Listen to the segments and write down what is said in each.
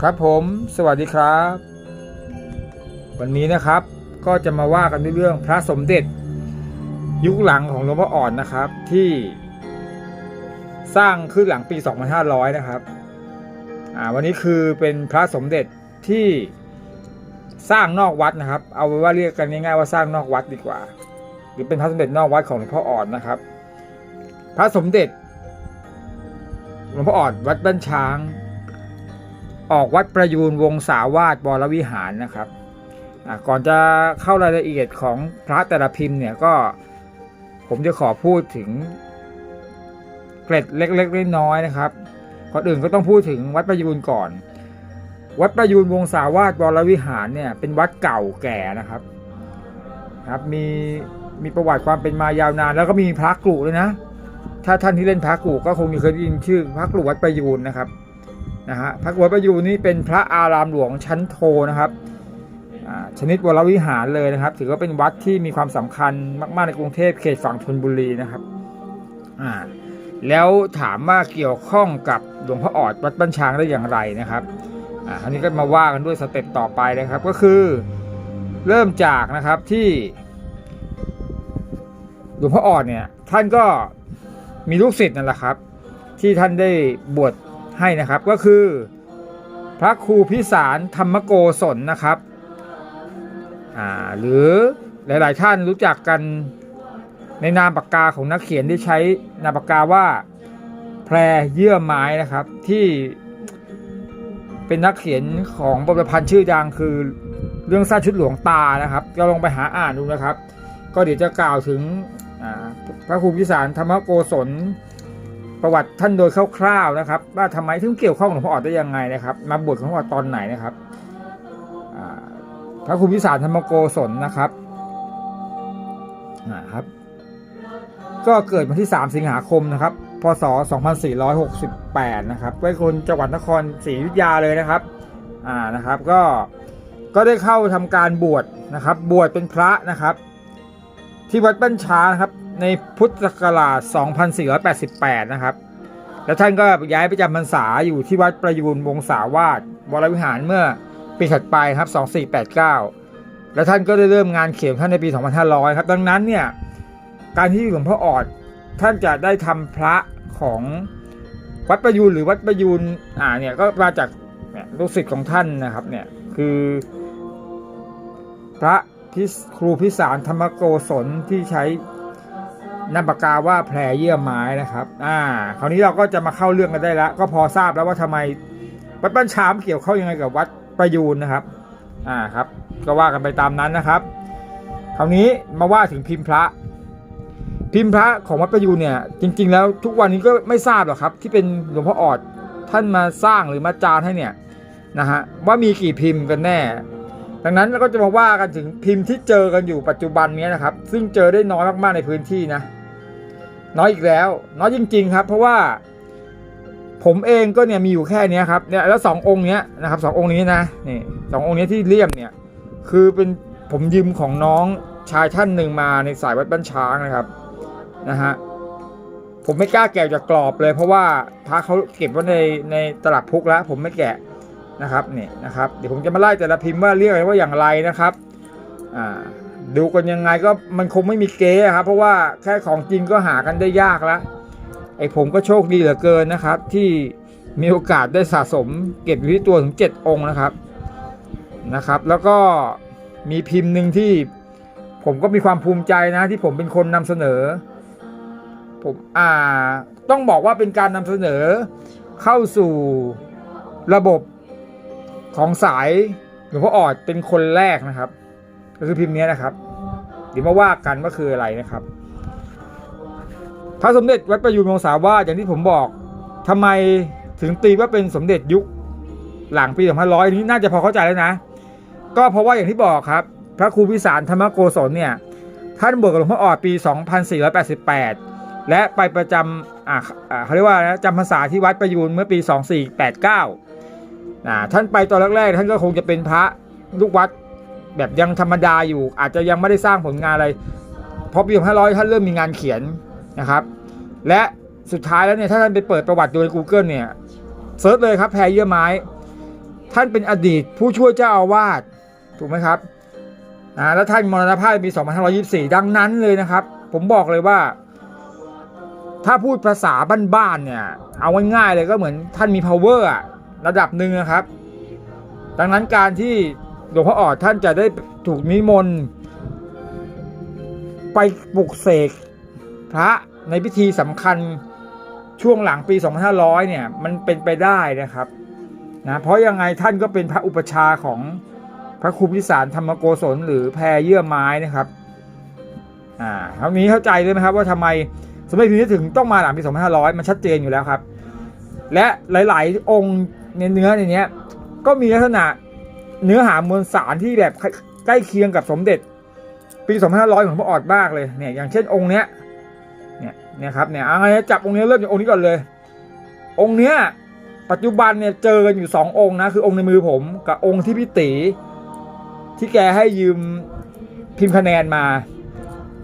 ครับผม สวัสดีครับ วันนี้นะครับก็จะมาว่ากันด้วยเรื่องพระสมเด็จ ยุคหลังของหลวงพ่ออ่อนนะครับที่ สร้างขึ้นหลังปี 2500 นะครับอ่าวันนี้คือเป็นพระสมเด็จที่สร้างนอกวัดนะครับ เอาไว้ว่าเรียกกันง่ายๆว่าสร้างนอกวัดดีกว่า หรือเป็นพระสมเด็จนอกวัดของหลวงพ่ออ่อนนะครับ พระสมเด็จหลวงพ่ออ่อนวัดบ้านช้าง ออกวัดประยูนวงศาวาสวรวิหารนะครับก่อนจะเข้ารายละเอียดของพระแต่ละพิมพ์เนี่ยก็ผมจะขอพูดถึงเกร็ดเล็กๆน้อยๆนะครับก่อนอื่นก็ต้องพูดถึงวัดประยูนก่อน วัดประยูนวงศาวาสวรวิหารเนี่ยเป็นวัดเก่าแก่นะครับครับมีมีประวัติความเป็นมายาวนาน แล้วก็มีพระกรุด้วยนะ ถ้าท่านที่เล่นพระกรุก็คงจะเคยได้ยินชื่อพระกรุวัดประยูนนะครับ นะฮะพระกวดประยูนนี่เป็นพระอารามหลวงชั้นโทนะครับชนิดวรวิหารเลยนะครับ ถือว่าเป็นวัดที่มีความสำคัญมากๆในกรุงเทพเขตฝั่งธนบุรีนะครับอ่าแล้วถามว่าเกี่ยวข้องกับหลวงพ่อออดวัดบ้านช้างได้อย่างไรนะครับอ่าคราวนี้ก็มาว่ากันด้วยสเต็ปต่อไปนะครับ ก็คือเริ่มจากนะครับที่หลวงพ่อออดเนี่ยท่านก็มีลูกศิษย์นั่นแหละครับ ที่ท่านได้บวช ให้นะครับก็คือ พระครูพิสารธรรมโกศลนะครับหรือหลาย ๆ ท่านรู้จักกันในนามปากกาของนักเขียนที่ใช้นามปากกาว่าแพรเยื่อไม้นะครับที่เป็นนักเขียนของบทประพันธ์ชื่อดังคือเรื่องสร้างชุดหลวงตานะครับก็ลองไปหาอ่านดูนะครับ ก็เดี๋ยวจะกล่าวถึงพระครูพิสารธรรมโกศล ประวัติท่านโดยคร่าวๆนะครับ ว่าทำไมถึงเกี่ยวข้องกับหลวงพ่อออดได้ยังไงนะครับ มาบวชของหลวงพ่อตอนไหนนะครับพระครูพิสารธรรมโกศลนะครับนะครับ ก็เกิดวันที่ 3 สิงหาคมนะครับ พศ 2468 นะครับไว้คนจังหวัดนครศรีอยุธยาเลยนะครับ อ่านะครับ ก็ก็ได้เข้าทำการบวชนะครับ บวชเป็นพระนะครับ ที่วัดบ้านช้างนะครับ ในพุทธศักราช 2488 นะครับ แล้วท่านก็ย้ายไปจำพรรษาอยู่ที่วัดประยูนวงศาวาสวรวิหารเมื่อปีถัดไปครับ 2489 แล้วท่านก็ได้เริ่มงานเขียนท่านในปี 2500 ครับ ดังนั้นเนี่ยการที่หลวงพ่อออดท่านจะได้ทำพระของวัดประยูนหรือวัดประยูนอ่าเนี่ยก็มาจากเนี่ยลูกศิษย์ของท่านนะครับเนี่ยคือ พระพิครูพิสารธรรมโกศลที่ใช้ นามปากกาว่าแพรเยื่อไม้นะครับ อ่า คราวนี้เราก็จะมาเข้าเรื่องกันได้แล้วก็พอทราบแล้วว่าทำไมวัดบ้านชามเกี่ยวข้องยังไงกับวัดประยูนนะครับ อ่าครับ ก็ว่ากันไปตามนั้นนะครับ คราวนี้มาว่าถึงพิมพ์พระ พิมพ์พระของวัดประยูนเนี่ย จริง ๆ แล้วทุกวันนี้ก็ไม่ทราบหรอกครับ ที่เป็นหลวงพ่อออดท่านมาสร้างหรือมาจารให้เนี่ยนะฮะว่ามีกี่พิมพ์กันแน่ ดังนั้นเราก็จะมาว่ากันถึงพิมพ์ที่เจอกันอยู่ปัจจุบันนี้นะครับ ซึ่งเจอได้น้อยมากๆในพื้นที่นะ น้อยอีกแล้ว น้อยจริง ๆ ครับ เพราะว่าผมเองก็เนี่ยมีอยู่แค่นี้ครับเนี่ยแล้วสององค์เนี้ยนะครับสององค์นี้นะนี่สององค์นี้ที่เลี่ยมเนี่ยคือเป็นผมยืมของน้องชายท่านหนึ่งมาในสายวัดบ้านช้างนะครับนะฮะผมไม่กล้าแกะจากกรอบเลย เพราะว่าพระเขาเก็บไว้ในในตลับพุกแล้ว ผมไม่แกะ นะครับนี่นะครับเดี๋ยวผมจะมาไล่แต่ละพิมพ์ว่าเรียกอะไรว่าอย่างไรนะครับอ่าดูกันยังไงก็มันคงไม่มีเก๊อะครับเพราะว่าแค่ของจริงก็หากันได้ยากแล้วไอ้ผมก็โชคดีเหลือเกินนะครับ ที่มีโอกาสได้สะสมเก็บอยู่ที่ตัวถึง 7 องค์นะครับนะครับ แล้วก็มีพิมพ์หนึ่งที่ผมก็มีความภูมิใจนะที่ผมเป็นคนนำเสนอผมอ่าต้องบอกว่าเป็นการนำเสนอเข้าสู่ระบบ ของสายหลวงพ่อออดเป็นคนแรกนะครับ ก็คือพิมพ์นี้นะครับ เดี๋ยวมาว่ากันว่าคืออะไรนะครับ พระสมเด็จวัดประยูนวงศาวาสอย่างที่ผมบอกทำไมถึงตีว่าเป็นสมเด็จยุคหลังปี2500นี้น่าจะพอเข้าใจแล้วนะ ก็เพราะว่าอย่างที่บอกครับ พระครูพิสารธรรมโกศลเนี่ยท่านบวชกับหลวงพ่อออดปี 2488 และไปประจำอ่าอ่าเขาเรียกว่านะจำพรรษาที่วัดประยูนเมื่อปี 2489 นะท่านไปตอนแรกๆท่านก็คงจะเป็นพระลูกวัด แบบยังธรรมดาอยู่ อาจจะยังไม่ได้สร้างผลงานอะไรพอปี500 ท่านเริ่มมีงานเขียนนะครับ และสุดท้ายแล้วเนี่ยถ้าท่านไปเปิดประวัติดูใน Google เนี่ยเซิร์ชเลยครับแพรเยื่อไม้ ท่านเป็นอดีตผู้ช่วยเจ้าอาวาสถูกไหมครับอ่าแล้วท่านมรณภาพปี 2524 ดังนั้นเลยนะครับ ผมบอกเลยว่า ถ้าพูดภาษาบ้านๆเนี่ย เอาง่ายๆเลยก็เหมือนท่านมี power อะ ระดับหนึ่งนะครับ ดังนั้นการที่หลวงพ่อออดท่านจะได้ถูกนิมนต์ไปปลุกเสกพระในพิธีสำคัญช่วงหลังปี 2500 เนี่ย มันเป็นไปได้นะครับนะเพราะยังไงท่านก็เป็นพระอุปชาของพระครูพิสารธรรมโกศลหรือแพรเยื่อไม้นะครับอ่าคราวนี้เข้าใจเลยไหมครับว่าทำไมสมเด็จพระนี้ถึงต้องมาหลังปี 2500 มันชัดเจนอยู่แล้วครับ และหลาย ๆ องค์ ในเนื้อในเนี้ย ก็มีลักษณะเนื้อหามวลสารที่แบบใกล้เคียงกับสมเด็จ ปี2500ของพระออดมากเลยเนี่ยอย่างเช่นองค์เนี้ยเนี่ยนี่ยครับเนี่ยเอาไงจับองค์นี้เริ่มจากองค์นี้ก่อนเลย องค์เนี้ยปัจจุบันเนี่ยเจอกันอยู่สององค์นะคือองค์ในมือผมกับองค์ที่พี่ตีที่แกให้ยืมพิมพ์คะแนนมา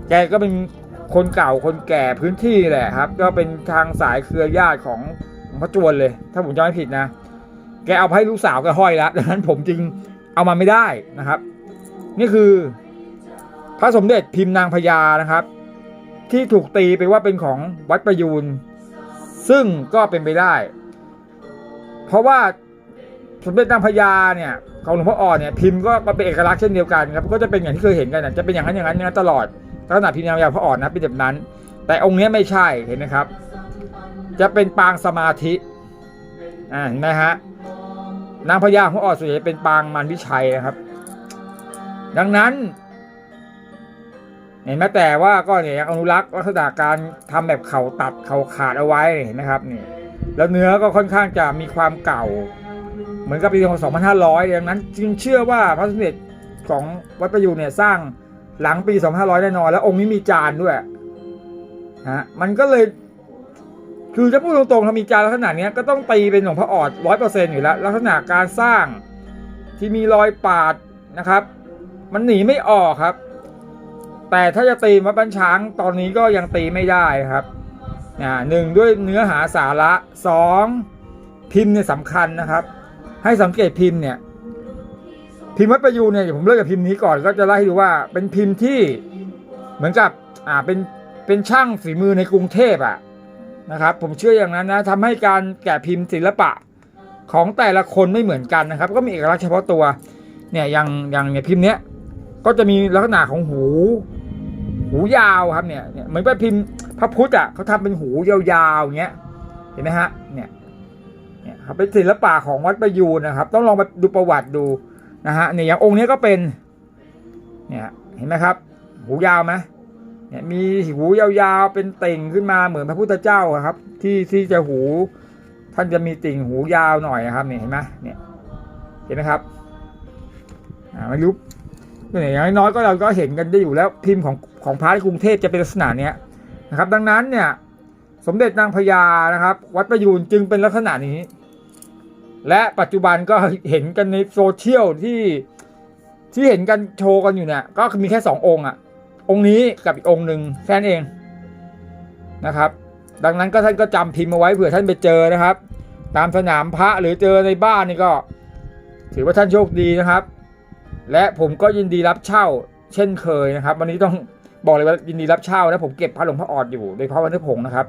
แกก็เป็นคนเก่าคนแก่พื้นที่แหละครับ ก็เป็นทางสายเครือญาติของพระจวนเลย ถ้าผมจำไม่ผิดนะ แกเอาไปให้ลูกสาวแกห้อยแล้วดังนั้นผมจึงเอามาไม่ได้นะครับ นี่คือพระสมเด็จพิมพ์นางพญานะครับ ที่ถูกตีไปว่าเป็นของวัดประยูนซึ่งก็เป็นไปได้ เพราะว่าสมเด็จนางพญาเนี่ยของหลวงพ่ออ่อนเนี่ยพิมพ์ก็เป็นเอกลักษณ์เช่นเดียวกันครับก็จะเป็นอย่างที่เคยเห็นกันนะจะเป็นอย่างนั้นอย่างนั้นอย่างนั้นตลอดลักษณะพิมพ์นางพญาพระอ่อนนะเป็นแบบนั้น แต่องค์นี้ไม่ใช่เห็นไหมครับ จะเป็นปางสมาธิอ่าเห็นไหมฮะ นางพญาของพระอ่อนส่วนใหญ่เป็นปางมันวิชัยนะครับ ดังนั้นเห็นไหมแต่ว่าก็เนี่ยยังอนุรักษ์ลักษณะการทำแบบเข่าตัดเข่าขาดเอาไว้เห็นไหมครับนี่แล้วเนื้อก็ค่อนข้างจะมีความเก่า เหมือนกับปีของ2500 ดังนั้น จึงเชื่อว่าพระสมเด็จของวัดประยูนเนี่ยสร้างหลังปี 2500 แน่นอน แล้วองค์นี้มีจานด้วยฮะมันก็เลย คือจะพูดตรงๆถ้ามีจานลักษณะนี้ก็ต้องตีเป็นหลวงพ่อออดร้อยเปอร์เซ็นต์อยู่แล้ว ลักษณะการสร้างที่มีรอยปาดนะครับ มันหนีไม่ออกครับ แต่ถ้าจะตีมาบันช้างตอนนี้ก็ยังตีไม่ได้ครับหนึ่งด้วยเนื้อหาสาระสองพิมพ์เนี่ยสำคัญนะครับ ให้สังเกตพิมพ์เนี่ยพิมพ์วัดประยูเนี่ยผมเริ่มกับพิมพ์นี้ก่อนก็จะไล่ให้ดูว่าเป็นพิมพ์ที่เหมือนกับอ่าเป็นเป็นช่างฝีมือในกรุงเทพอะ นะครับ ผมเชื่ออย่างนั้นนะทำให้การแกะพิมพ์ศิลปะของแต่ละคนไม่เหมือนกันนะครับ ก็มีเอกลักษณ์เฉพาะตัวเนี่ยอย่างอย่างเนี่ยพิมพ์เนี้ยก็จะมีลักษณะของหู หูยาวครับเนี่ยเนี่ยเหมือนพระพิมพ์พระพุทธอะเขาทำเป็นหูยาวๆอย่างเงี้ยเห็นไหมฮะเนี่ยเนี่ยครับเป็นศิลปะของวัดประยูนนะครับ ต้องลองไปดูประวัติดูนะฮะเนี่ยอย่างองค์นี้ก็เป็นเนี่ยเห็นไหมครับ หูยาวไหม เนี่ยมีหูยาวๆเป็นติ่งขึ้นมาเหมือนพระพุทธเจ้าครับ ที่ที่จะหู ท่านจะมีติ่งหูยาวหน่อยนะครับเนี่ยเห็นไหมเนี่ยเห็นไหมครับอ่าไม่รู้เนี่ยอย่างน้อยก็เราก็เห็นกันได้อยู่แล้วพิมพ์ของของพระในกรุงเทพจะเป็นลักษณะเนี้ยนะครับ ดังนั้นเนี่ย สมเด็จนางพญานะครับ วัดประยูนจึงเป็นลักษณะนี้ และปัจจุบันก็เห็นกันในโซเชียลที่ที่เห็นกันโชว์กันอยู่เนี่ยก็มีแค่สององค์อะ องค์นี้กับอีกองค์หนึ่งแค่นั้นเองนะครับ ดังนั้นก็ท่านก็จำพิมพ์เอาไว้เผื่อท่านไปเจอนะครับ ตามสนามพระหรือเจอในบ้านนี่ก็ ถือว่าท่านโชคดีนะครับ และผมก็ยินดีรับเช่า เช่นเคยนะครับ วันนี้ต้องบอกเลยว่ายินดีรับเช่านะผมเก็บพระหลวงพ่อออดอยู่โดยพาะวันที่ผงนะครับ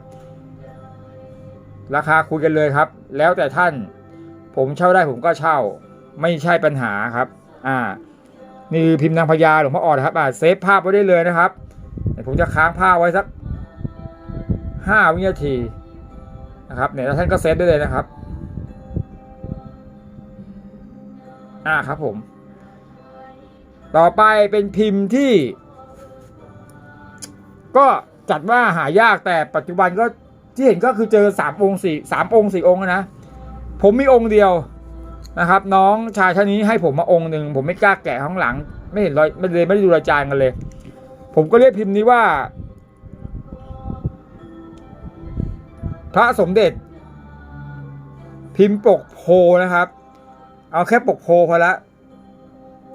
ราคาคุยกันเลยครับ แล้วแต่ท่านผมเช่าได้ผมก็เช่า ไม่ใช่ปัญหาครับ อ่า นี่พิมพ์นางพญาหลวงพ่อออนะครับอ่าเซฟภาพไว้ได้เลยนะครับเดี๋ยผมจะค้างภาพไว้สักห้าวินาทีนะครับเนี่ยแล้วท่านก็เซฟได้เลยนะครับอ่าครับผม ต่อไปเป็นพิมพ์ที่ ก็จัดว่าหายากแต่ปัจจุบันก็ที่เห็นก็คือเจอสามองค์สี่สามองค์สี่องค์นะ ผมมีองค์เดียว นะครับ น้องชายท่านนี้ให้ผมมาองค์หนึ่งผมไม่กล้าแกะข้างหลัง ไม่เห็นรอยไม่เลยไม่ได้ดูรายจานกันเลย ผมก็เรียกพิมพ์นี้ว่า พระสมเด็จ พิมพ์ปกโพนะครับ เอาแค่ปกโพพอละ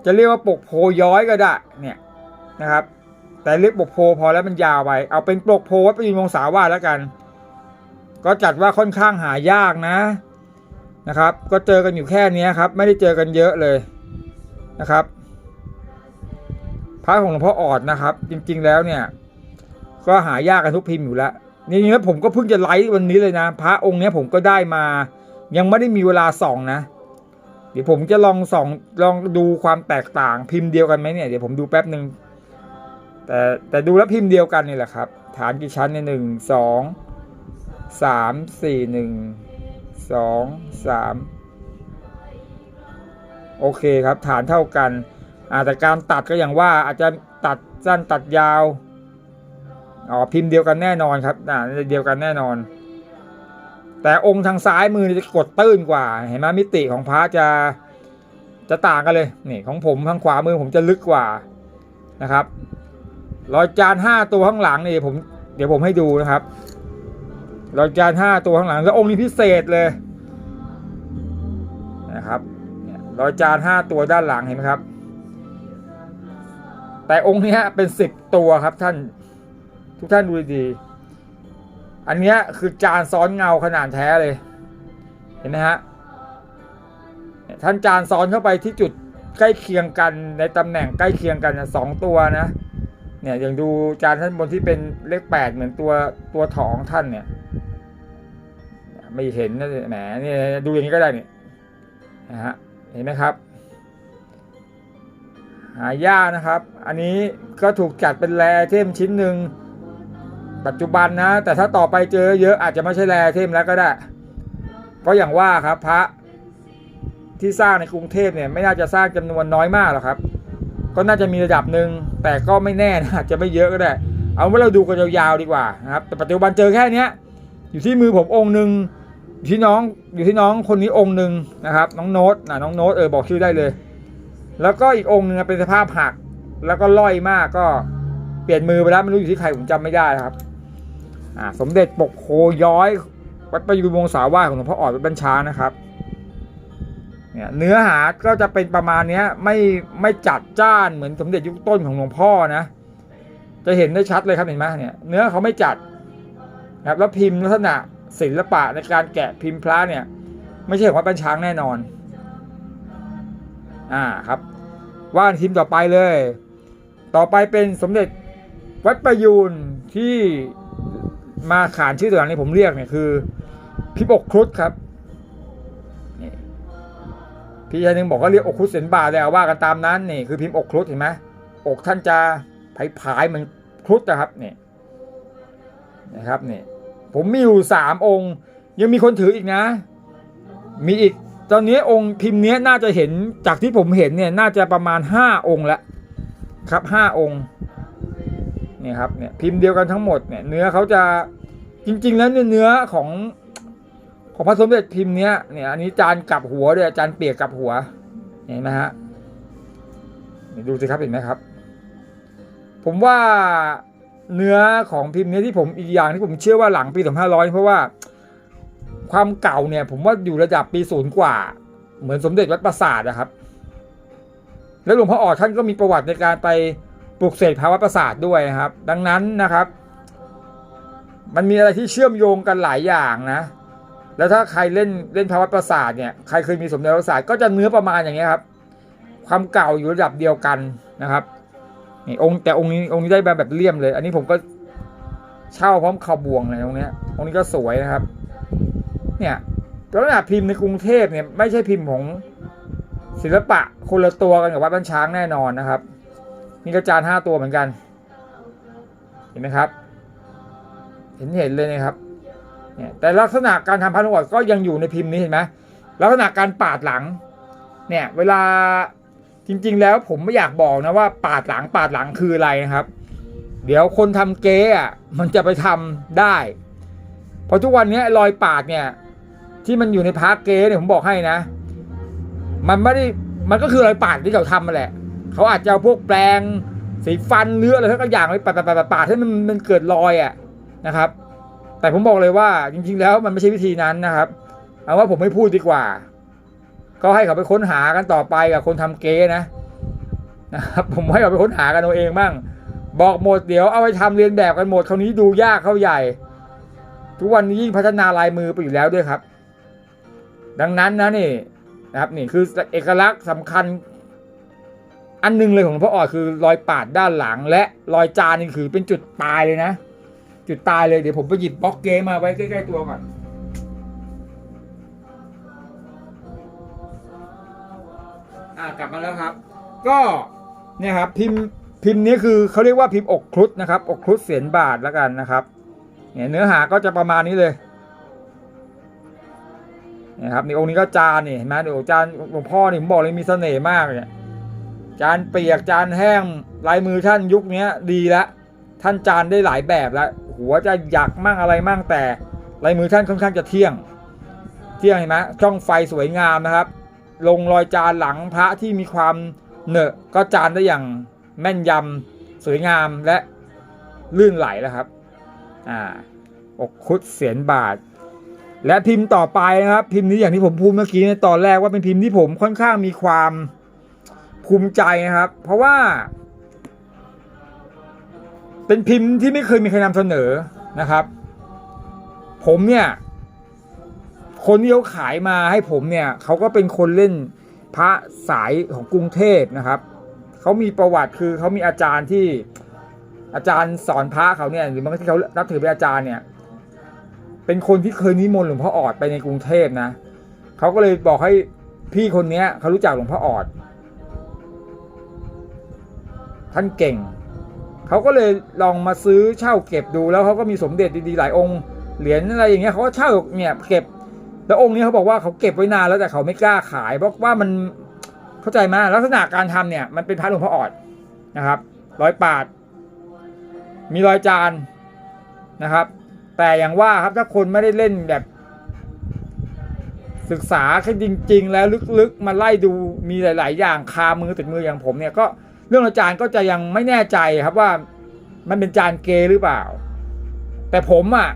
จะเรียกว่าปกโพย้อยก็ได้เนี่ยนะครับ แต่เรียกปกโพพอแล้วมันยาวไป เอาเป็นปกโพวัดประยุนวงศาวาสแล้วกัน ก็จัดว่าค่อนข้างหายากนะ นะครับ ก็เจอกันอยู่แค่เนี้ยครับ ไม่ได้เจอกันเยอะเลยนะครับพระของหลวงพ่อออดนะครับ จริง ๆ แล้วเนี่ย ก็หายากกันทุกพิมพ์อยู่แล้วนี่แล้วผมก็เพิ่งจะไลฟ์วันนี้เลยนะ พระองค์เนี้ยผมก็ได้มา ยังไม่ได้มีเวลาส่องนะ เดี๋ยวผมจะลองส่องลองดูความแตกต่างพิมพ์เดียวกันไหมเนี่ยเดี๋ยวผมดูแป๊บหนึ่งแต่แต่ดูแล้วพิมพ์เดียวกันนี่แหละครับ ฐานกี่ชั้นเนี่ยหนึ่งสองสามสี่หนึ่ง สองสามโอเคครับฐานเท่ากันอาแต่การตัดก็อย่างว่าอาจจะตัดสั้นตัดยาวอ๋อพิมพ์เดียวกันแน่นอนครับอ่าเดียวกันแน่นอน แต่องค์ทางซ้ายมือจะกดตื้นกว่า เห็นไหมมิติของพระจะจะต่างกันเลยนี่ของผมทางขวามือผมจะลึกกว่านะครับรอยจานห้าตัวข้างหลังนี่ผมเดี๋ยวผมให้ดูนะครับ รอยจานห้าตัวข้างหลังแล้วองค์นี้พิเศษเลยนะครับเรอยจานห้าตัวด้านหลังเห็นไหมครับ แต่องค์นี้เป็นสิบตัวครับท่านทุกท่านดูดี อันนี้คือจานซ้อนเงาขนาดแท้เลย เห็นไหมฮะท่านจานซ้อนเข้าไปที่จุดใกล้เคียงกันในตำแหน่งใกล้เคียงกันสองตัวนะ เนี่ยอย่างดูจานท่านบนที่เป็นเลขแปดเหมือนตัวตัวถองท่านเนี่ย ไม่เห็นนะแหมเนี่ยดูอย่างนี้ก็ได้นี่นะฮะเห็นไหมครับ หายากนะครับ อันนี้ก็ถูกจัดเป็นแรเทมชิ้นหนึ่งปัจจุบันนะ แต่ถ้าต่อไปเจอเยอะอาจจะไม่ใช่แรเทมแล้วก็ได้เพราะอย่างว่าครับพระที่สร้างในกรุงเทพเนี่ยไม่น่าจะสร้างจำนวนน้อยมากหรอกครับ ก็น่าจะมีระดับหนึ่งแต่ก็ไม่แน่นะอาจจะไม่เยอะก็ได้ เอาไว้เราดูกันยาวๆดีกว่านะครับแต่ปัจจุบันเจอแค่เนี้ยอยู่ที่มือผมองค์หนึ่งอยู่ที่น้องอยู่ที่น้องคนนี้องค์หนึ่งนะครับ น้องโน้ตนะน้องโน้ตเออบอกชื่อได้เลย แล้วก็อีกองค์หนึ่งเป็นสภาพหัก แล้วก็ล่อยมากก็เปลี่ยนมือไปแล้วไม่รู้อยู่ที่ใครผมจำไม่ได้ครับอ่าสมเด็จปกโคย้อยวัดประยูรวงศาวาสของหลวงพ่ออ่อดวัดบัญชานะครับ เนี่ยเนื้อหาก็จะเป็นประมาณนี้ไม่ไม่จัดจ้านเหมือนสมเด็จยุคต้นของหลวงพ่อนะ จะเห็นได้ชัดเลยครับเห็นไหมเนี่ยเนื้อเขาไม่จัดครับแล้วพิมพ์ลักษณะศิลปะในการแกะพิมพ์พระเนี่ย ไม่ใช่ของวัดบัญชางแน่นอน อ่าครับ ว่านพิมพ์ต่อไปเลย ต่อไปเป็นสมเด็จวัดประยูนที่มาขานชื่อตัวหลังนี้ผมเรียกเนี่ยคือพิบกครุฑครับ พี่ชายหนึ่งบอกว่าเรียกอกครุฑเสนบาแล้วว่ากันตามนั้นนี่คือพิมพ์อกครุฑเห็นไหมอกท่านจะผายผายๆเหมือนครุฑนะครับนี่นะครับนี่ผมมีอยู่สามองค์ ยังมีคนถืออีกนะ มีอีกตอนนี้องค์พิมพ์เนี้ยน่าจะเห็นจากที่ผมเห็นเนี่ยน่าจะประมาณห้าองค์แล้วครับห้าองค์นี่ครับเนี่ยพิมพ์เดียวกันทั้งหมดเนี่ยเนื้อเขาจะจริง ๆ แล้วเนื้อของ ของพระสมเด็จพิมพ์เนี้ยเนี่ยอันนี้จานกลับหัวด้วยจานเปียกกลับหัวเห็นไหมฮะดูสิครับเห็นไหมครับ ผมว่าเนื้อของพิมพ์เนี้ยที่ผมอีกอย่างที่ผมเชื่อว่าหลังปี2500เพราะว่าความเก่าเนี่ย ผมว่าอยู่ระดับปีศูนย์กว่า เหมือนสมเด็จวัดปราสาทนะครับ แล้วหลวงพ่อออดท่านก็มีประวัติในการไปปลุกเสกภาวะประสาทด้วยนะครับ ดังนั้นนะครับ มันมีอะไรที่เชื่อมโยงกันหลายอย่างนะ แล้วถ้าใครเล่นเล่นภาวะประสาทเนี่ยใครเคยมีสมเด็จประสาทก็จะเนื้อประมาณอย่างเงี้ยครับ ความเก่าอยู่ระดับเดียวกันนะครับนี่องค์แต่องค์นี้องค์นี้ได้แบบแบบเลี่ยมเลย อันนี้ผมก็เช่าพร้อมข่าวบวงเลยองค์เนี้ยองค์นี้ก็สวยนะครับ เนี่ยลักษณะพิมพ์ในกรุงเทพเนี่ยไม่ใช่พิมพ์ของศิลปะคนละตัวกันกับวัดบ้านช้างแน่นอนนะครับนี่ก็จานห้าตัวเหมือนกัน เห็นไหมครับ เห็นเห็นเลยนะครับ เนี่ยแต่ลักษณะการทำพันวัตก็ยังอยู่ในพิมพ์นี้เห็นไหมลักษณะการปาดหลังเนี่ยเวลาจริง ๆ แล้วผมไม่อยากบอกนะว่าปาดหลังปาดหลังคืออะไรนะครับ เดี๋ยวคนทำเก๊อะมันจะไปทำได้ เพราะทุกวันนี้รอยปาดเนี่ยที่มันอยู่ในพาร์คเก๊เนี่ยผมบอกให้นะ มันไม่ได้มันก็คือรอยปาดที่เขาทำมาแหละ เขาอาจจะเอาพวกแปรงสีฟันเนื้ออะไรทั้งอย่างไปปาดปาดปาดปาดให้มันมันเกิดรอยอะนะครับ แต่ผมบอกเลยว่าจริง ๆ แล้วมันไม่ใช่วิธีนั้นนะครับ เอาว่าผมไม่พูดดีกว่า ก็ให้เขาไปค้นหากันต่อไปกับคนทำเก๊นะนะครับผมให้เขาไปค้นหากันเอาเองบ้างบอกหมดเดี๋ยวเอาไปทำเรียนแบบกันหมดคราวนี้ดูยากเข้าใหญ่ ทุกวันนี้ยิ่งพัฒนาลายมือไปอยู่แล้วด้วยครับ ดังนั้นนะนี่นะครับนี่คือเอกลักษณ์สำคัญ อันหนึงเลยของหลวงพ่อออคือรอยปาดด้านหลัง และรอยจานนี่คือเป็นจุดตายเลยนะ จุดตายเลยเดี๋ยวผมไปหยิบบล็อกเกมมาไว้ใกล้ๆตัวก่อนอ่ากลับมาแล้วครับ ก็เนี่ยครับพิมพ์พิมพ์นี้คือเขาเรียกว่าพิมพ์อกครุฑนะครับอกครุฑเสียนบาทแล้วกันนะครับเนี่ยเนื้อหาก็จะประมาณนี้เลยนี่ยครับในองค์นี้ก็จานนี่เห็นไหมเดี๋ยวจานหลวงพ่อนี่ผมบอกเลยมีเสน่ห์มากเนี่ยจานเปียกจานแห้งลายมือท่านยุคนี้ดีแล้ว ท่านจานได้หลายแบบแล้ว หัวจะหยักมั่งอะไรมั่งแต่ลายมือท่านค่อนข้างจะเที่ยง เที่ยงเห็นไหมช่องไฟสวยงามนะครับ ลงรอยจานหลังพระที่มีความเนอะก็จานได้อย่างแม่นยำสวยงามและลื่นไหลแล้วครับ อ่า อกคุดเสียนบาท และพิมพ์ต่อไปนะครับ พิมพ์นี้อย่างที่ผมพูดเมื่อกี้ในตอนแรกว่าเป็นพิมพ์ที่ผมค่อนข้างมีความภูมิใจนะครับ เพราะว่า เป็นพิมพ์ที่ไม่เคยมีใครนำเสนอนะครับ ผมเนี่ย คนที่เขาขายมาให้ผมเนี่ยเขาก็เป็นคนเล่นพระสายของกรุงเทพนะครับเขามีประวัติคือเขามีอาจารย์ที่อาจารย์สอนพระเขาเนี่ยหรือบางที่เขานับถือเป็นอาจารย์เนี่ย เป็นคนที่เคยนิมนต์หลวงพ่อออดไปในกรุงเทพนะเขาก็เลยบอกให้พี่คนเนี้ยเขารู้จักหลวงพ่อออดท่านเก่ง เขาก็เลยลองมาซื้อเช่าเก็บดูแล้วเขาก็มีสมเด็จดีๆหลายองค์เหรียญอะไรอย่างเงี้ยเขาก็เช่าเนี่ยเก็บ แล้วองค์นี้เขาบอกว่าเขาเก็บไว้นานแล้วแต่เขาไม่กล้าขายเพราะว่ามันเข้าใจไหมลักษณะการทำเนี่ยมันเป็นพระหลวงพ่อออดนะครับรอยปาด มีรอยจานนะครับ แต่อย่างว่าครับถ้าคนไม่ได้เล่นแบบศึกษาแค่จริง ๆ แล้วลึกๆ มาไล่ดูมีหลาย ๆ อย่างคามือติดมืออย่างผมเนี่ยก็ เรื่องอาจารย์ก็จะยังไม่แน่ใจครับว่ามันเป็นจานเกหรือเปล่า แต่ผมอะ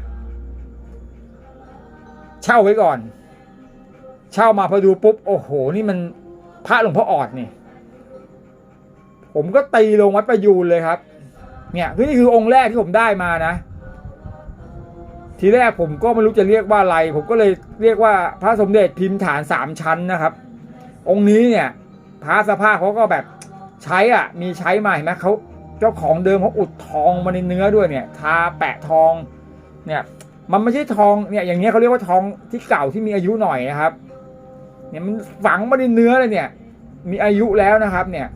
เช่าไว้ก่อน เช่ามาพอดูปุ๊บโอ้โห นี่มันพระหลวงพ่อออดนี่ ผมก็ตีลงวัดประยูนเลยครับ เนี่ยคือนี่คือองค์แรกที่ผมได้มานะ ทีแรกผมก็ไม่รู้จะเรียกว่าอะไร ผมก็เลยเรียกว่าพระสมเด็จพิมพ์ฐานสามชั้นนะครับ องค์นี้เนี่ยพระสภาพเขาก็แบบ ใช้อะมีใช้มาเห็นไหมเขาเจ้าของเดิมเขาอุดทองมาในเนื้อด้วยเนี่ยทาแปะทองเนี่ยมันไม่ใช่ทองเนี่ยอย่างเงี้ยเขาเรียกว่าทองที่เก่าที่มีอายุหน่อยนะครับเนี่ยมันฝังมาในเนื้อเลยเนี่ย มีอายุแล้วนะครับเนี่ย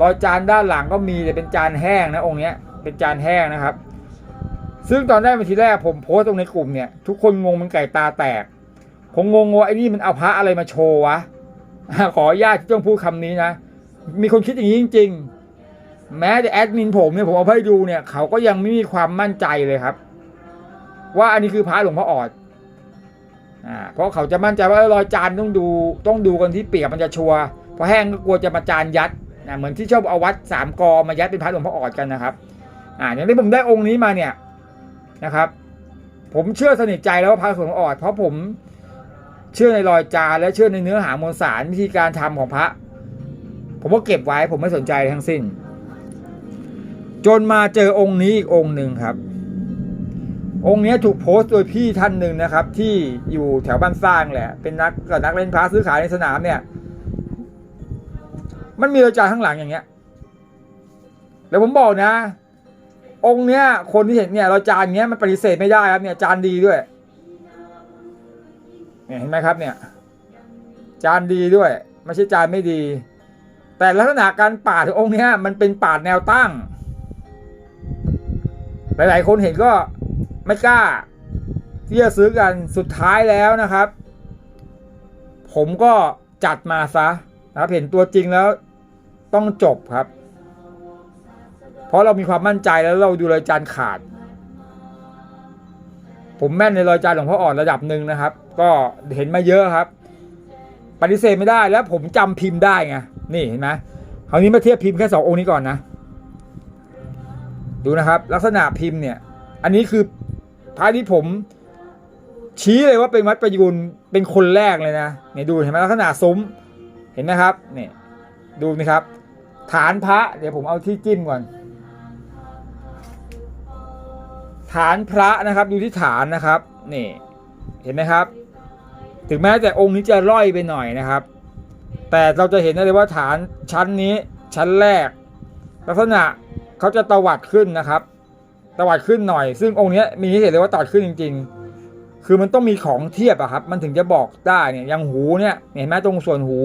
รอยจานด้านหลังก็มีแต่เป็นจานแห้งนะองค์เนี้ยเป็นจานแห้งนะครับ ซึ่งตอนแรกเป็นทีแรกผมโพสต์ตรงในกลุ่มเนี่ยทุกคนงงมันไก่ตาแตก ผมงงว่าไอ้นี่มันเอาพระอะไรมาโชว์วะขออนุญาตที่ต้องพูดคำนี้นะ มีคนคิดอย่างนี้จริง ๆ แม้แต่แอดมินผมเนี่ยผมเอาให้ดูเนี่ย เขาก็ยังไม่มีความมั่นใจเลยครับ ว่าอันนี้คือพระหลวงพ่อออดอ่าเพราะเขาจะมั่นใจว่ารอยจานต้องดูต้องดูกันที่เปียกมันจะชัวร์เพราะแห้งก็กลัวจะมาจานยัดนะเหมือนที่ชอบเอาวัดสามกอมายัดเป็นพระหลวงพ่อออดกันนะครับ อ่าอย่างที่ผมได้องค์นี้มาเนี่ยนะครับ ผมเชื่อสนิทใจแล้วว่าพระหลวงพ่อออด เพราะผมเชื่อในรอยจานและเชื่อในเนื้อหามวลสารวิธีการทำของพระ ผมก็เก็บไว้ผมไม่สนใจทั้งสิ้น จนมาเจอองค์นี้อีกองค์หนึ่งครับ องค์นี้ถูกโพสต์โดยพี่ท่านหนึ่งนะครับ ที่อยู่แถวบ้านสร้างแหละ เป็นนักกับนักเล่นพระซื้อขายในสนามเนี่ย มันมีรอยจานข้างหลังอย่างเงี้ยแล้วผมบอกนะ องค์เนี้ย คนที่เห็นเนี่ยรอยจานเงี้ยมันปฏิเสธไม่ได้ครับเนี่ยจานดีด้วยเนี่ยเห็นไหมครับเนี่ย จานดีด้วย ไม่ใช่จานไม่ดี แต่ลักษณะการปาดขององค์นี้มันเป็นปาดแนวตั้ง หลายๆ คนเห็นก็ไม่กล้า ที่จะซื้อกันสุดท้ายแล้วนะครับ ผมก็จัดมาซะนะครับเห็นตัวจริงแล้วต้องจบครับ เพราะเรามีความมั่นใจแล้วเราดูรอยจานขาด ผมแม่นในรอยจานของพ่ออ่อนระดับหนึ่งนะครับ ก็เห็นมาเยอะครับ ปฏิเสธไม่ได้แล้วผมจำพิมพ์ได้ไง นี่เห็นไหมคราวนี้มาเทียบพิมพ์แค่สององค์นี้ก่อนนะ ดูนะครับ ลักษณะพิมพ์เนี่ย อันนี้คือพระที่ผม ชี้เลยว่าเป็นวัดประยูนเป็นคนแรกเลยนะเนี่ยดูเห็นไหมลักษณะซุ้มเห็นไหมครับเนี่ยดูนะครับ ฐานพระ เดี๋ยวผมเอาที่จิ้มก่อน ฐานพระนะครับดูที่ฐานนะครับนี่เห็นไหมครับ ถึงแม้แต่องค์นี้จะร่อยไปหน่อยนะครับ แต่เราจะเห็นได้เลยว่าฐานชั้นนี้ชั้นแรก ลักษณะเขาจะตวัดขึ้นนะครับ ตวัดขึ้นหน่อย ซึ่งองค์นี้มีให้เห็นเลยว่าตวัดขึ้นจริง ๆ คือมันต้องมีของเทียบอะครับ มันถึงจะบอกได้เนี่ยอย่างหูเนี่ยเห็นไหมตรงส่วนหู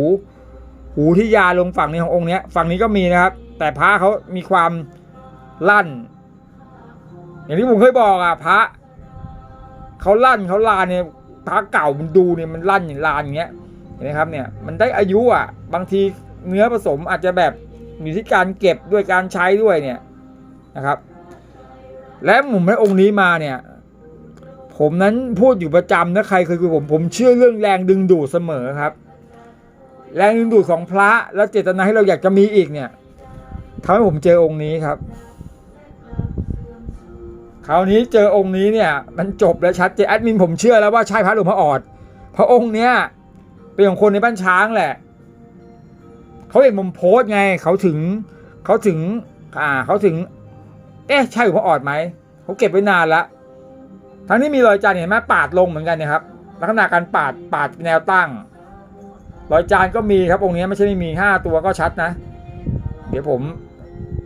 หูที่ยาลงฝั่งนี้ขององค์นี้ฝั่งนี้ก็มีนะครับ แต่พระเขามีความลั่น อย่างที่ผมเคยบอกอะพระเขาลั่นเขาลานเนี่ยพระเก่ามันดูเนี่ยมันลั่นอย่างลานอย่างเงี้ย ห็นไหมครับเนี่ยมันได้อายุอะบางทีเนื้อผสมอาจจะแบบอยู่ที่การเก็บด้วยการใช้ด้วยเนี่ยนะครับ และผมได้องค์นี้มาเนี่ยผมนั้นพูดอยู่ประจำนะใครเคยคุยกับผมผมเชื่อเรื่องแรงดึงดูดเสมอครับ แรงดึงดูดของพระและเจตนาให้เราอยากจะมีอีกเนี่ยทำให้ผมเจอองค์นี้ครับ คราวนี้เจอองค์นี้เนี่ย มันจบและชัดเจนแอดมินผมเชื่อแล้วว่าใช่พระหลวงพ่อออดพระองค์เนี้ย เป็นของคนในบ้านช้างแหละ เขาเห็นผมโพสไง เขาถึง เขาถึง อ่า เขาถึง เอ๊ะ ใช่หลวงพ่อออดไหม เขาเก็บไว้นานละทั้งนี้มีรอยจานเห็นไหมปาดลงเหมือนกันนะครับ ลักษณะการปาด ปาดแนวตั้ง รอยจานก็มีครับ องค์นี้ไม่ใช่ไม่มีห้าตัวก็ชัดนะ เดี๋ยวผม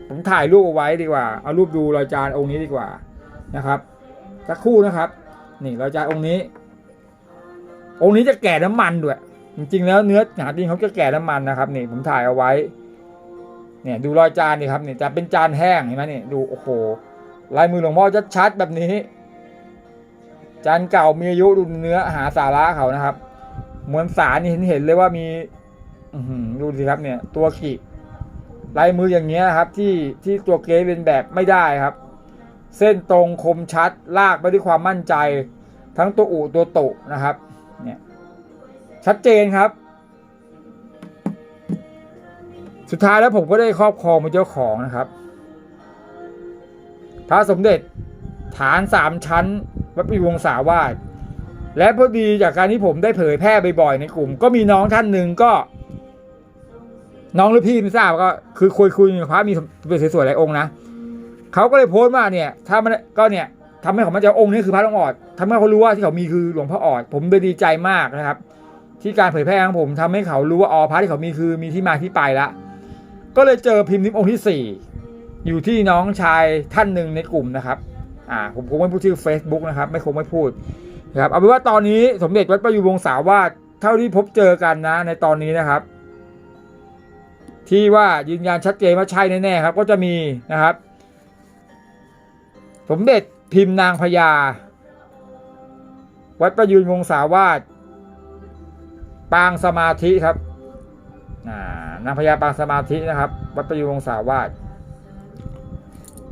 ผมถ่ายรูปเอาไว้ดีกว่า เอารูปดูรอยจานองค์นี้ดีกว่านะครับสักคู่นะครับ นี่รอยจานองค์นี้องค์นี้จะแก่น้ำมันด้วย จริงๆแล้วเนื้อหนาจริงเขาจะแก่น้ำมันนะครับนี่ผมถ่ายเอาไว้ เนี่ยดูรอยจานนี่ครับนี่จะเป็นจานแห้งเห็นไหมนี่ดูโอ้โหลายมือหลวงพ่อชัดๆแบบนี้ จานเก่ามีอายุดูเนื้อหาสาระเขานะครับมวลสารนี่เห็นเห็นเลยว่ามีอืดูสิครับเนี่ยตัวขีดลายมืออย่างเงี้ยครับ ที่ที่ตัวเกรเป็นแบบไม่ได้ครับ เส้นตรงคมชัดลากไปด้วยความมั่นใจ ทั้งตัวอุตัวโตนะครับ ชัดเจนครับ สุดท้ายแล้วผมก็ได้ครอบครองเป็นเจ้าของนะครับพระสมเด็จฐานสามชั้นวัดปิวงศาวาสและพอดีจากการที่ผมได้เผยแพร่บ่อยๆในกลุ่ม ก็มีน้องท่านหนึ่งก็ น้องหรือพี่ไม่ทราบก็คือคุยคุยกับพระมีเป็นสวยๆหลายองค์นะเขาก็เลยโพสต์ว่าเนี่ย ถ้ามันก็เนี่ยทำให้เขามันใจะองค์นี้คือพระหลวงออดทำให้เขารู้ว่าที่เขามีคือหลวงพ่อออด ผมเลยดีใจมากนะครับ ที่การเผยแพร่ของผมทำให้เขารู้ว่าอ๋อพระที่เขามีคือมีที่มาที่ไปละก็เลยเจอพิมพ์นิ้มองค์ที่สี่อยู่ที่น้องชายท่านหนึ่งในกลุ่มนะครับอ่าผมคงไม่พูดชื่อ Facebook นะครับ ไม่คงไม่พูดนะครับเอาเป็นว่าตอนนี้สมเด็จวัดประยูรวงศาวาสเท่าที่พบเจอกันนะในตอนนี้นะครับ ที่ว่ายืนยันชัดเจนว่าใช่แน่ๆครับ ก็จะมีนะครับ สมเด็จพิมพ์นางพญาวัดประยูรวงศาวาส ปางสมาธิครับอ่นางพญาปางสมาธินะครับ วัดประยูรวงศาวาส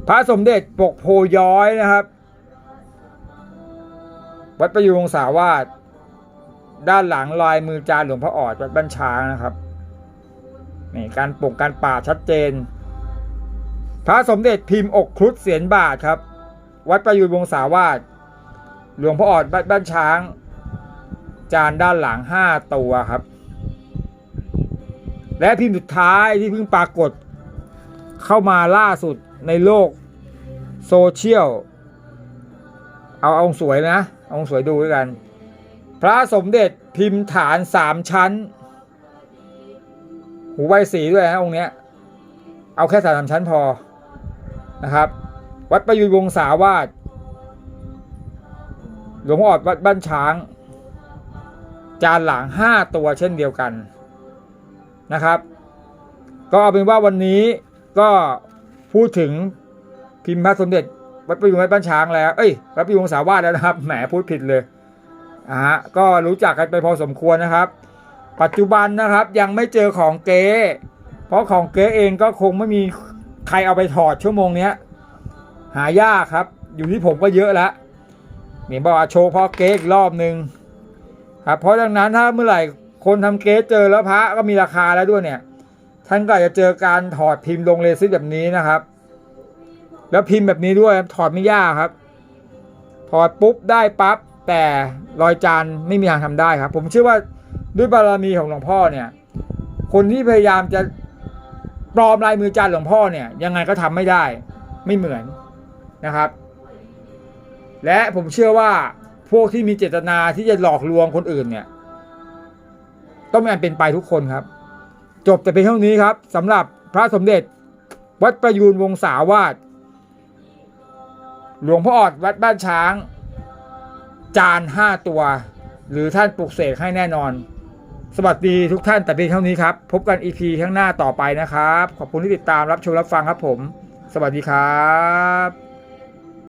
พระสมเด็จปกโพย้อยนะครับ วัดประยูรวงศาวาสด้านหลังลายมือจานหลวงพ่อออดวัดบ้านช้างนะครับนี่การปกการป่าชัดเจน พระสมเด็จพิมพ์อกครุฑเสียนบาทครับ วัดประยูรวงศาวาสหลวงพ่อออดบ้านช้าง จานด้านหลังห้าตัวครับ และพิมพ์สุดท้ายที่เพิ่งปรากฏ เข้ามาล่าสุดในโลกโซเชียล เอาเอาสวยนะ เอาสวยดูด้วยกัน พระสมเด็จพิมพ์ฐานสามชั้น หูใบสีด้วยฮะองค์เนี้ย เอาแค่สามชั้นพอนะครับ วัดประยุรวงศาวาสหลวงพ่ออดวัดบ้านช้าง จานหลังห้าตัวเช่นเดียวกันนะครับ ก็เอาเป็นว่าวันนี้ก็พูดถึงพิมพ์พระสมเด็จวัดประยุรวัดบ้านช้างแล้ว เอ้ยวัดประยุรสาวาสแล้วนะครับ แหมพูดผิดเลยอะก็รู้จักกันไปพอสมควรนะครับ ปัจจุบันนะครับยังไม่เจอของเก๊เพราะของเก๊เองก็คงไม่มีใครเอาไปถอดชั่วโมงเนี้ย หายากครับ อยู่ที่ผมก็เยอะแล้วนี่บอกว่าโชว์พ่อเก๊อีกรอบนึง ครับเพราะดังนั้นถ้าเมื่อไหร่คนทำเก๊เจอแล้วพระก็มีราคาแล้วด้วยเนี่ย ท่านก็อาจจะเจอการถอดพิมพ์ลงเรซิสแบบนี้นะครับ แล้วพิมพ์แบบนี้ด้วยถอดไม่ยากครับ ถอดปุ๊บได้ปั๊บแต่รอยจานไม่มีทางทำได้ครับ ผมเชื่อว่าด้วยบารมีของหลวงพ่อเนี่ย คนที่พยายามจะปลอมลายมือจานหลวงพ่อเนี่ย ยังไงก็ทำไม่ได้ ไม่เหมือนนะครับ และผมเชื่อว่า พวกที่มีเจตนาที่จะหลอกลวงคนอื่นเนี่ย ต้องมีอันเป็นไปทุกคนครับ จบแต่เพียงเท่านี้ครับสำหรับพระสมเด็จวัดประยูนวงศาวาสหลวงพ่อออดวัดบ้านช้าง จานห้าตัว หรือท่านปลุกเสกให้แน่นอน สวัสดีทุกท่านแต่เพียงเท่านี้ครับ พบกันอีพีข้างหน้าต่อไปนะครับ ขอบคุณที่ติดตามรับชมรับฟังครับผม สวัสดีครับ